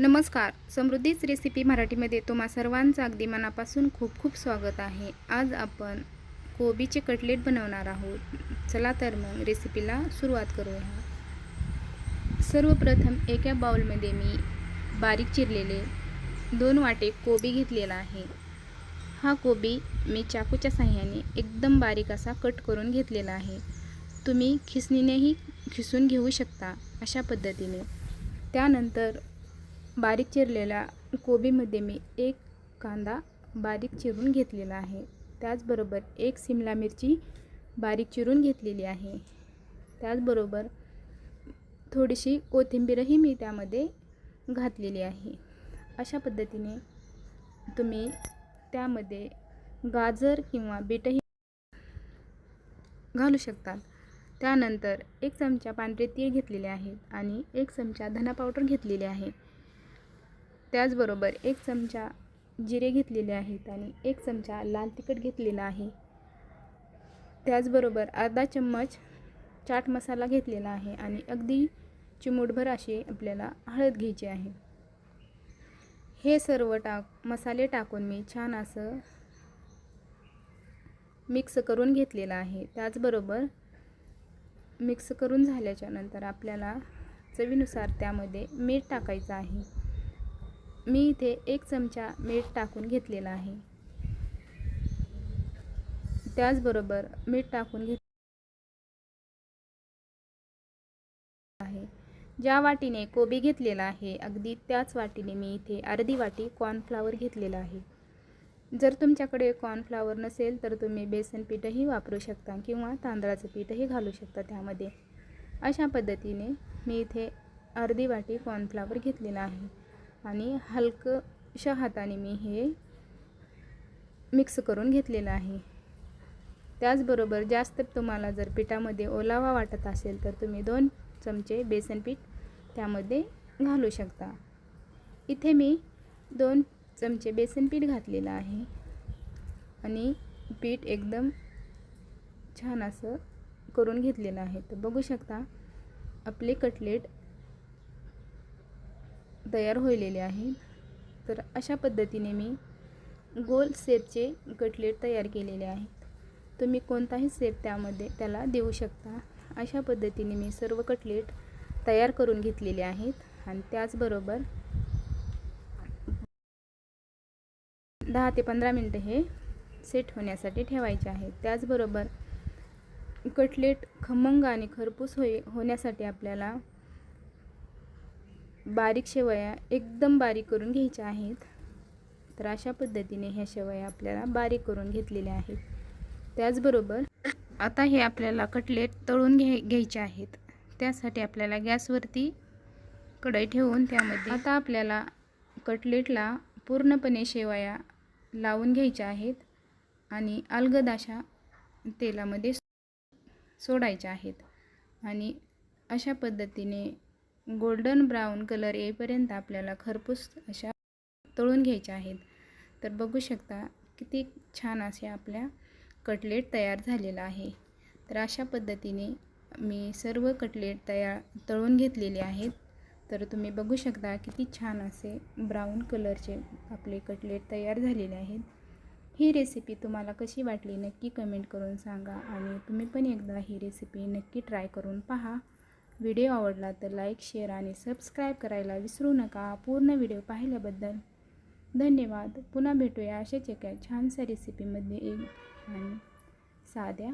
नमस्कार. समृद्धीच रेसिपी मराठीमध्ये तुम्हा सर्वांचं अगदी मनापासून खूप खूप स्वागत आहे. आज आपण कोबीचे कटलेट बनवणार आहोत. चला तर मग रेसिपीला सुरुवात करूया. सर्वप्रथम एका बाउलमध्ये मी बारीक चिरलेले दोन वाटे कोबी घेतलेला आहे. हा कोबी मी चाकूच्या साह्याने एकदम बारीक असा कट करून घेतलेला आहे. तुम्ही खिसणीनेही खिसून घेऊ शकता अशा पद्धतीने. त्यानंतर बारीक चिरलेल्या कोबीमध्ये मी एक कांदा बारीक चिरून घेतलेला आहे. त्याचबरोबर एक सिमला मिरची बारीक चिरून घेतलेली आहे. त्याचबरोबर थोडीशी कोथिंबीरही मी त्यामध्ये घातलेली आहे. अशा पद्धतीने तुम्ही त्यामध्ये गाजर किंवा बीटही घालू शकतात. त्यानंतर एक चमचा पांढरे तीळ घेतलेले आहेत आणि एक चमचा धना पावडर घेतलेले आहे. त्याचबरोबर एक चमचा जिरे घेतलेले आहेत आणि एक चमचा लाल तिखट घेतलेला आहे. त्याचबरोबर अर्धा चम्मच चाट मसाला घेतलेला आहे आणि अगदी चिमूटभर अशी आपल्याला हळद घ्यायची आहे. हे सर्व टाक मसाले टाकून मी छान असं मिक्स करून घेतलेलं आहे. त्याचबरोबर मिक्स करून झाल्याच्यानंतर आपल्याला चवीनुसार त्यामध्ये मीठ टाकायचं आहे. मी इथे एक चमचा मीठ टाकून घेतलेला आहे. त्याचबरोबर मीठ टाकून घेत आहे. ज्या वाटीने कोबी घेतलेला आहे अगदी त्याच वाटीने मी इथे अर्धी वाटी कॉर्नफ्लावर घेतलेला आहे. जर तुमच्याकडे कॉर्नफ्लावर नसेल तर तुम्ही बेसन पीठही वापरू शकता किंवा तांदळाचं पीठही घालू शकता त्यामध्ये. अशा पद्धतीने मी इथे अर्धी वाटी कॉर्नफ्लावर घेतलेला आहे. आणि हलकशा हाताने मी हे मिक्स करून घेतलेलं आहे. त्याचबरोबर जास्त तुम्हाला जर पिठामध्ये ओलावा वाटत असेल तर तुम्ही दोन चमचे बेसन पीठ त्यामध्ये घालू शकता. इथे मी दोन चमचे बेसन पीठ घातलेलं आहे. आणि पीठ एकदम छान असं करून घेतलेलं आहे. तर बघू शकता आपले कटलेट तयार होईलेले आहे. तर अशा पद्धतीने मी गोल सेपचे कटलेट तयार केलेले आहेत तुम्ही कोणताही सेप त्यामध्ये त्याला देऊ शकता. अशा पद्धतीने मी सर्व कटलेट तयार करून घेतलेले आहेत. आणि त्याचबरोबर दहा ते पंधरा मिनटं हे सेट होण्यासाठी ठेवायचे आहेत त्याचबरोबर कटलेट खमंग आणि खरपूस होई होण्यासाठी आपल्याला बारीक शेवया एकदम बारीक करून घ्यायच्या आहेत. तर अशा पद्धतीने ह्या शेवया आपल्याला बारीक करून घेतलेल्या आहेत. त्याचबरोबर आता हे आपल्याला कटलेट तळून घ्याय घ्यायचे आहेत. त्यासाठी आपल्याला गॅसवरती कढई ठेवून त्यामध्ये आता आपल्याला कटलेटला पूर्णपणे शेवया लावून घ्यायच्या आहेत आणि अलगद अशा तेलामध्ये सोडायच्या आहेत. आणि अशा पद्धतीने गोल्डन ब्राऊन कलर येईपर्यंत आपल्याला खरपूस अशा तळून घ्यायच्या आहेत. तर बघू शकता किती छान असे आपल्या कटलेट तयार झालेला आहे. तर अशा पद्धतीने मी सर्व कटलेट तयार तळून घेतलेले आहेत. तर तुम्ही बघू शकता किती छान असे ब्राऊन कलरचे आपले कटलेट तयार झालेले आहेत. ही रेसिपी तुम्हाला कशी वाटली नक्की कमेंट करून सांगा आणि तुम्ही पण एकदा ही रेसिपी नक्की ट्राय करून पहा. व्हिडिओ आवडला तर लाईक शेअर आणि सबस्क्राईब करायला विसरू नका. पूर्ण व्हिडिओ पाहिल्याबद्दल धन्यवाद. पुन्हा भेटूया अशाच एका छानशा रेसिपीमध्ये एक आणि साध्या